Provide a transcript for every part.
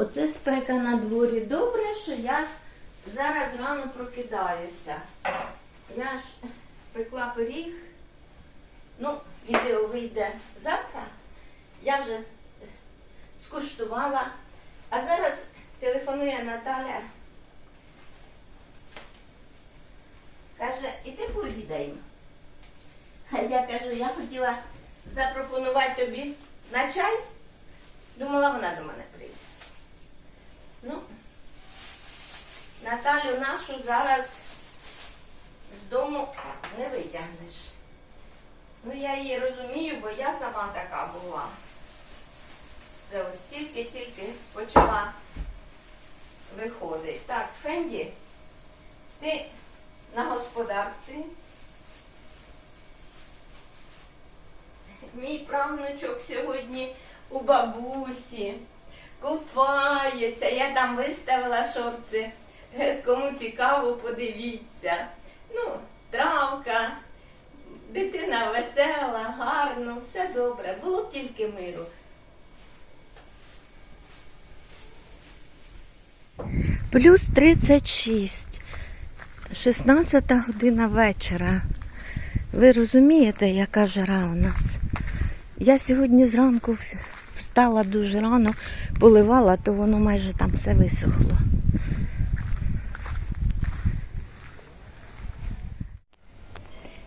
Оце спека на дворі. Добре, що я зараз рано прокидаюся. Я ж пекла пиріг. Ну, відео вийде завтра. Я вже скуштувала. А зараз телефонує Наталя. Каже, іди пообідаємо. А я кажу, я хотіла запропонувати тобі на чай. Думала, вона до мене прийде. Ну, Наталю нашу зараз з дому не витягнеш. Ну, я її розумію, бо я сама така була. Це ось тільки-тільки почала виходити. Так, Фенді, ти на господарстві. Мій правнучок сьогодні у бабусі купається. Я там виставила шорти. Кому цікаво, подивіться. Ну, травка, дитина весела, гарно, все добре. Було б тільки миру. Плюс 36. 16 година вечора. Ви розумієте, яка жара у нас? Я сьогодні зранку встала дуже рано, поливала, то воно майже там все висохло.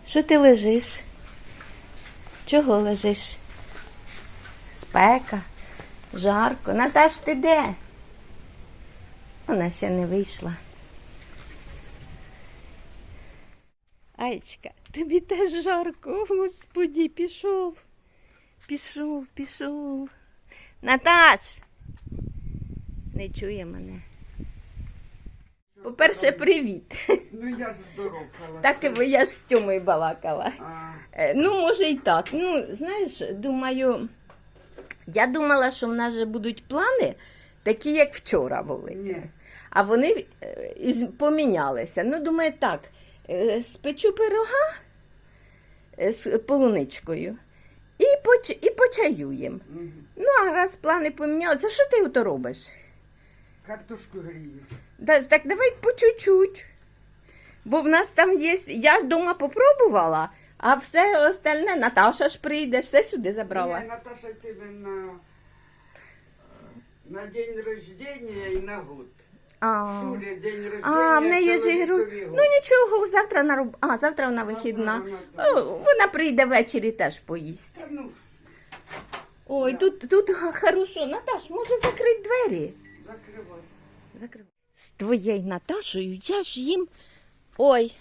Що ти лежиш? Чого лежиш? Спека, жарко. Наташ, ти де? Вона ще не вийшла. Айчка, тобі теж жарко, господі, пішов. Пішов, пішов. Наташ! Не чує мене. По-перше, привіт. Ну я ж здоров, Так і я ж з Тьомою балакала. А, Е, Ну, може і так. Ну, знаєш, думаю, я думала, що в нас же будуть плани такі, як вчора були. ні. А вони е, помінялися. Ну, думаю, так, е, спечу пирога з полуничкою і, поч... і почаюємо. Мгм. Ну, а раз плани помінялися, що ти ото робиш? Картошку грію. Да, так давай по чуть-чуть. Бо в нас там є. Я вдома попробувала, а все остальне Наташа ж прийде, все сюди забрала. Ні, Наташа тебе на, на день рождения і на год. А, день а в неї ж ігру. Ну нічого, завтра на роб... А, завтра вона вихідна. вона. О, вона прийде ввечері теж поїсть. Та ну, Ой, тут, тут хорошо. Наташ, може закрити двері? закривай. Закривай. З твоєю Наташою я ж їм. Ой.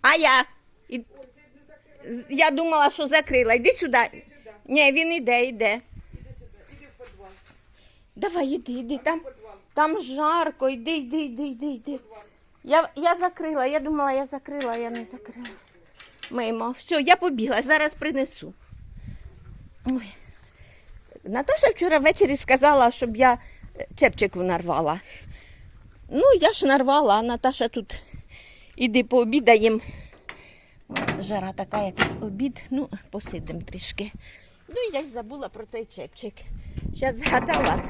А я. І... Я думала, що закрила. Йди сюди. Ні, він іде, йде. Іди сюди, іди в підвал. Давай, іди, іди. Там, Підвал, там жарко, йди, йди, йди, йди, йди. Я, я закрила, я думала, я закрила, я не закрила. Мимо. Все, я побігла, зараз принесу. Ой. Наташа вчора ввечері сказала, щоб я е, чепчику нарвала. Ну, я ж нарвала, а Наташа тут іди пообідаєм. Ой, Жара така, як обід. Ну, посидим трішки. Ну, я й забула про цей чепчик. Зараз згадала,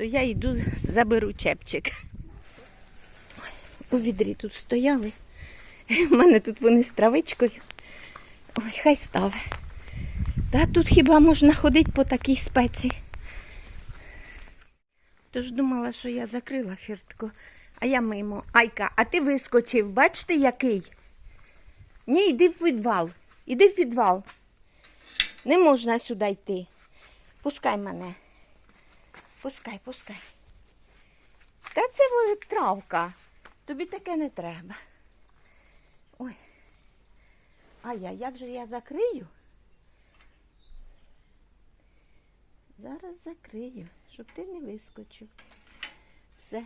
то я йду заберу чепчик у відрі тут стояли. У мене тут вони з травичкою. Ой, хай ставе. Та тут хіба можна ходити по такій спеці. Тож думала, що я закрила фіртку, а я мимо. Айка, а ти вискочив, бачите, який? Ні, йди в підвал. Іди в підвал. Не можна сюди йти. Пускай мене. Пускай, пускай. Та це травка. Тобі таке не треба. Ой. А я як же я закрию? Зараз закрию, щоб ти не вискочив. Все,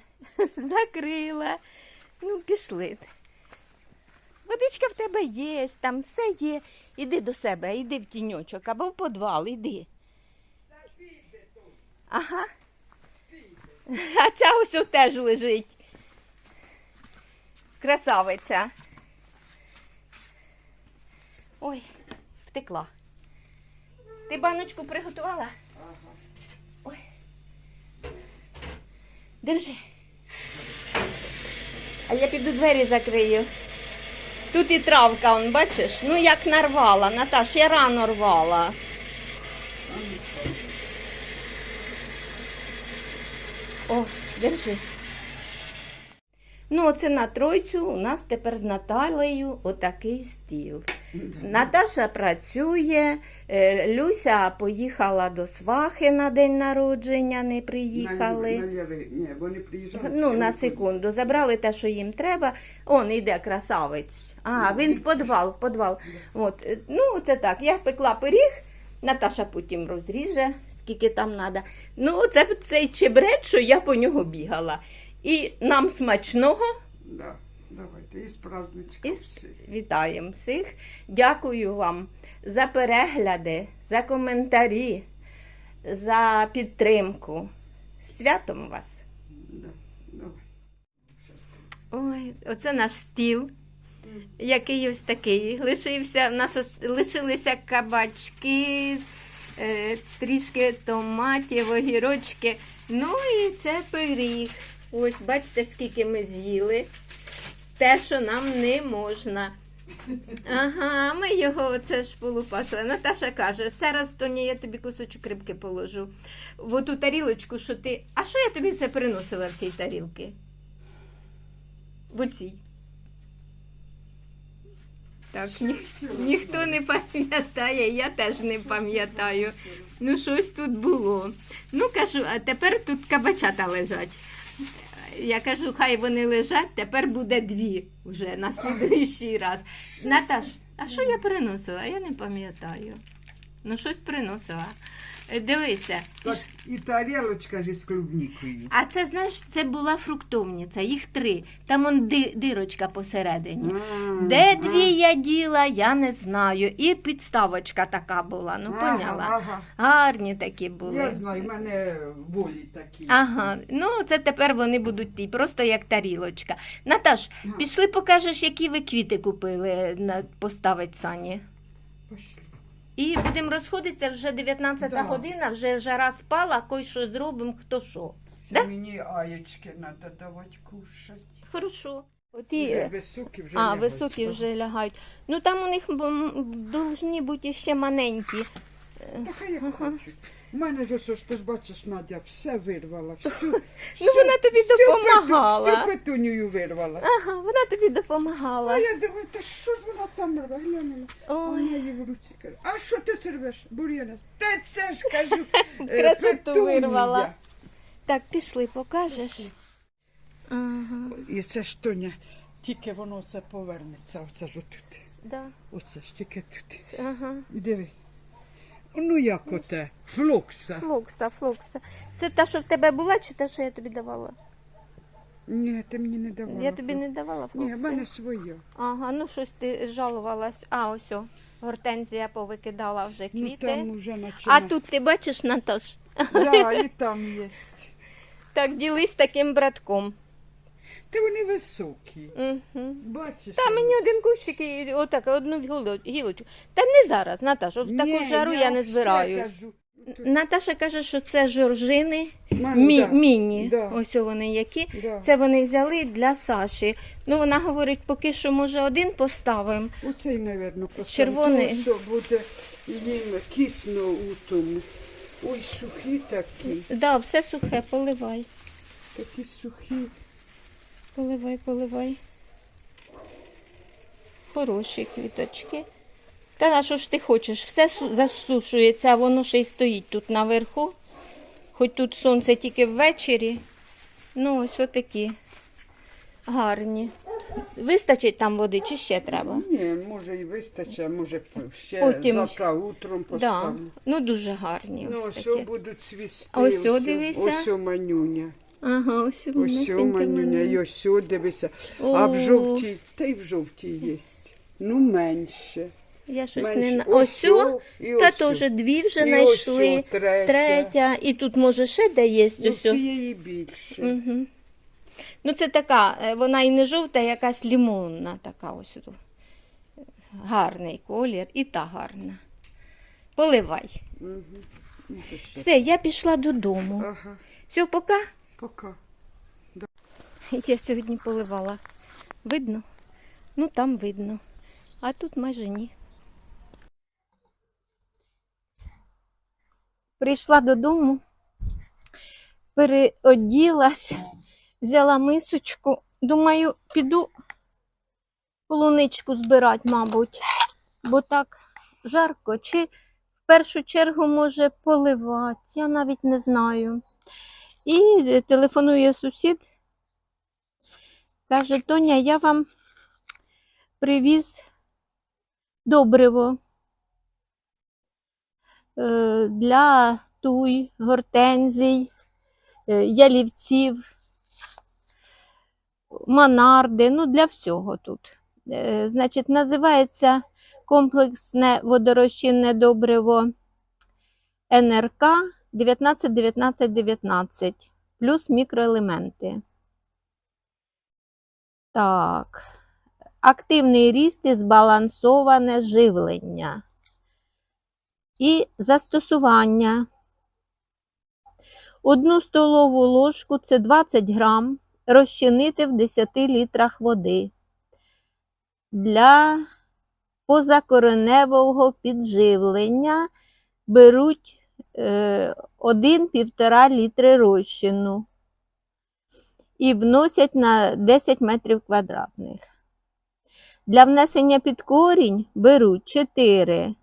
закрила. Ну, пішли. Водичка в тебе є, там все є. Іди до себе, іди в тіньочок або в підвал, іди. Ага. А ця ось теж лежить. Красавиця. Ой, втекла. Ти баночку приготувала? Ага. Ой. Держи. А я піду двері закрию. Тут і травка, он, бачиш? Ну як нарвала, Наташ, я рано рвала. О, держи. Ну, оце на тройцю у нас тепер з Наталею отакий стіл. Наташа працює, е, Люся поїхала до свахи на день народження, не приїхали. На, на, лівий- ні, вони приїжджають. Ну, на секунду. Забрали те, що їм треба. Он іде красавець. А, він в подвал, в подвал. От. е, Ну, це так. Я пекла пиріг, Наташа потім розріже, скільки там треба. Ну, це цей чебрець, що я по нього бігала. І нам смачного. Да, давайте, і з праздничком І всіх. вітаємо всіх. Дякую вам за перегляди, за коментарі, за підтримку. З Святом вас! Да, давай. Щас. Ой, оце наш стіл, який ось такий. Лишився, в нас лишилися кабачки, е, трішки томатів, огірочки. Ну і це пиріг. Ось, бачите, скільки ми з'їли. Те, що нам не можна. Ага, ми його оце ж полупашили. Наташа каже, зараз Тоні, я тобі кусочок рибки положу. В оту тарілочку, що ти. А що я тобі це приносила в цій тарілки? В оцій. Так, ні, ніхто не пам'ятає, я теж не пам'ятаю. Ну, щось тут було. Ну, кажу, а тепер тут кабачата лежать. Я кажу, хай вони лежать, тепер буде дві вже на слідуючий раз. Наташ, а що я приносила? Я не пам'ятаю. Ну, щось приносила. Е, Дивися. Так, і тарілочка ж із клубнікою. А це, знаєш, це була фруктовниця, їх три. Там он ди- дирочка посередині. А, Де дві я діла, я не знаю. І підставочка така була, ну Ага, поняла. Ага. Гарні такі були. Я знаю, в мене волі такі. Ага, ну це тепер вони будуть ті, просто як тарілочка. Наташ, пішли покажеш, які ви квіти купили на поставить сані. Пошли. І будемо розходитися вже 19 Да. година, вже жара спала, кой що зробимо, хто що. Да? Мені аєчки треба давати кушати. Хорошо. От Вже і... високі вже А, лягають. високі вже лягають. Ну там у них повинні бути ще маленькі. Та хай як хочуть. У мене ж ось, ти ж бачиш, Надя, все вирвала. Всю, Ну вона тобі допомагала. Всю петунію вирвала. Ага, вона тобі А допомагала. я думаю, та що ж вона там рве? Глянула. А Ой, вона її в руці каже, а що ти це рвеш, Бур'яна? Та це ж кажу, е, Красоту петунія. вирвала. так, пішли, покажеш. Ага, І це ж Тоня, тільки воно це повернеться, оце ж отут. да, Оце ж тільки тут. ага. І диви. Ну як оте, флокса. Флокса, флокса. Це та, що в тебе була, чи та, що я тобі давала? Ні, ти мені не давала. Я тобі не давала флокси? Ні, в мене своє. Ага, ну щось ти жалувалась. А, ось о, гортензія повикидала вже Ну квіти. там уже а тут ти бачиш, Наташ? Да, і там є. Так, ділись таким братком. Та вони високі. Угу. Бачиш? Та мені один кущик і отак, одну гіло- гілочку. Та не зараз, Наташа, в таку Ні, жару я не ще збираюсь. кажу. Наташа каже, що це жоржини Мам, мі- да. міні. Да. Ось вони які. Да. Це вони взяли для Саші. Ну, вона говорить, поки що, може, один поставимо. Оцей, напевно, просто. Червоний. Що буде їм кисно у тому. Ой, сухі такі, Да, все сухе, поливай. такі сухі. Поливай, поливай. Хороші квіточки. Та на що ж ти хочеш? Все засушується, а воно ще й стоїть тут наверху. Хоч тут сонце тільки ввечері. Ну, ось отакі. Гарні. Вистачить там води чи ще треба? Ні, може і вистачить, а може ще Потім. завтра утром Да. Ну, дуже гарні. Ну, Ось ось такі. будуть цвісти. Ось о, дивися. Ось манюня. Ага, ось Ось манюня, і ось о, дивися. А в О. жовтій, та й в жовтій є. Ну, менше. Я щось Менше. не на Ось о, о, і Та ось о. теж дві вже І знайшли. о, третя. Третя. І тут може ще де є Ну, ось. о. цієї більше. Ну, це така, е, вона і не жовта, а якась лімонна така ось. тут. Гарний колір і та гарна. Поливай. Ну, то. Все, я пішла додому. Ага, Все, пока. Пока. Я сьогодні поливала. Видно? Ну там видно. А тут майже ні. Прийшла додому, переоділась, взяла мисочку. Думаю, піду полуничку збирати, мабуть, бо так жарко. Чи в першу чергу може поливати, я навіть не знаю. І е, телефонує сусід. Каже, Тоня, я вам привіз добриво е, для туй, гортензій, е, ялівців, манарди, ну для всього тут. Значить, називається комплексне водорозчинне добриво НРК 19 19 19 плюс мікроелементи. Так. Активний ріст і збалансоване живлення. І застосування. Одну столову ложку це 20 грам розчинити в 10 літрах води для позакореневого підживлення беруть 1-1,5 літри розчину і вносять на 10 метрів квадратних. Для внесення під корінь беруть 4-10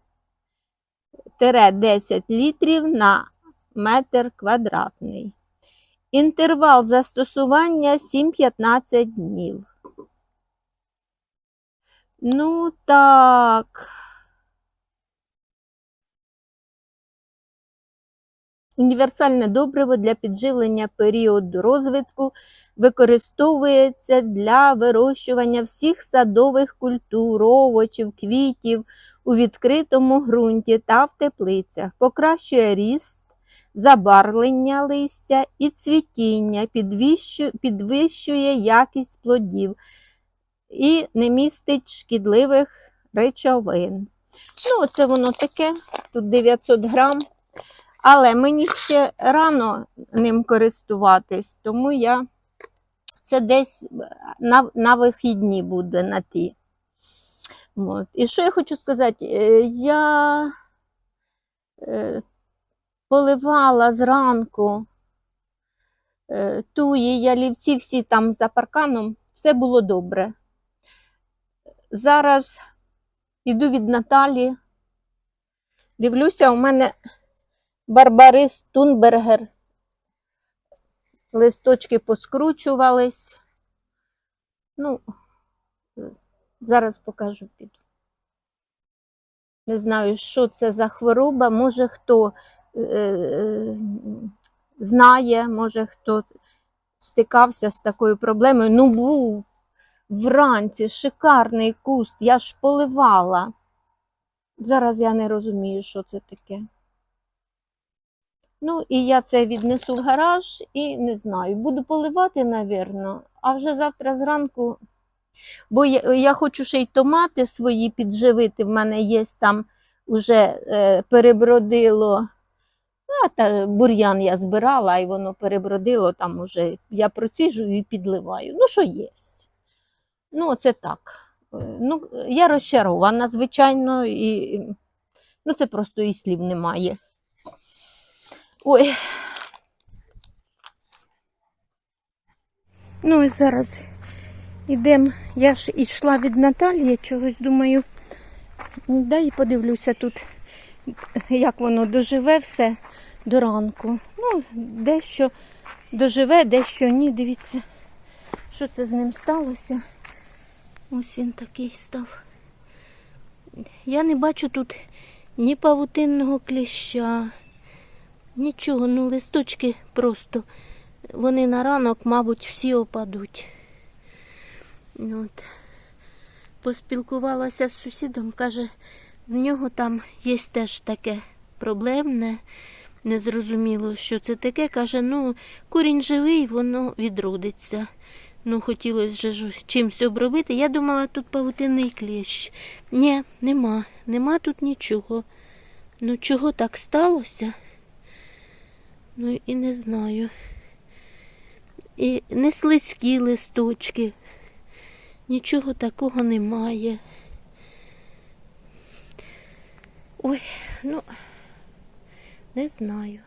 літрів на метр квадратний. Інтервал застосування 7-15 днів. Ну так. Універсальне добриво для підживлення періоду розвитку використовується для вирощування всіх садових культур, овочів, квітів у відкритому ґрунті та в теплицях, покращує ріст, забарвлення листя і цвітіння, підвищує якість плодів і не містить шкідливих речовин. Ну, це воно таке, тут 900 грам. Але мені ще рано ним користуватись, тому я це десь на, на вихідні буде на ті. От. І що я хочу сказати? Е, Я е, поливала зранку е, туї, ялівці, всі там за парканом, все було добре. Зараз йду від Наталі. Дивлюся, у мене Барбарис Тунбергер. Листочки поскручувались. Ну, зараз покажу піду. Не знаю, що це за хвороба. Може, хто е, знає, може, хто стикався з такою проблемою. Ну, був вранці шикарний куст, я ж поливала. Зараз я не розумію, що це таке. Ну, і я це віднесу в гараж і не знаю, буду поливати, напевно, а вже завтра зранку, бо я, я хочу ще й томати свої підживити. В мене є там вже е, перебродило. А, та бур'ян я збирала, і воно перебродило, там уже я проціжу і підливаю. Ну, що є. Ну, це так. Е, Ну, я розчарована, звичайно, і ну, це просто і слів немає. Ой. Ну і зараз йдемо. Я ж йшла від Наталії, чогось думаю. Дай подивлюся тут, як воно доживе все до ранку. Ну, дещо доживе, дещо ні. Дивіться, що це з ним сталося. Ось він такий став. Я не бачу тут ні павутинного кліща. Нічого, ну листочки просто. Вони на ранок, мабуть, всі опадуть. От. Поспілкувалася з сусідом, каже, в нього там є теж таке проблемне, незрозуміло, що це таке. Каже, ну, корінь живий, воно відродиться. Ну, хотілося ж чимось обробити. Я думала, тут павутинний кліщ. Ні, нема, нема тут нічого. Ну, чого так сталося? Ну і не знаю. І не слизькі листочки. Нічого такого немає. Ой, ну, не знаю.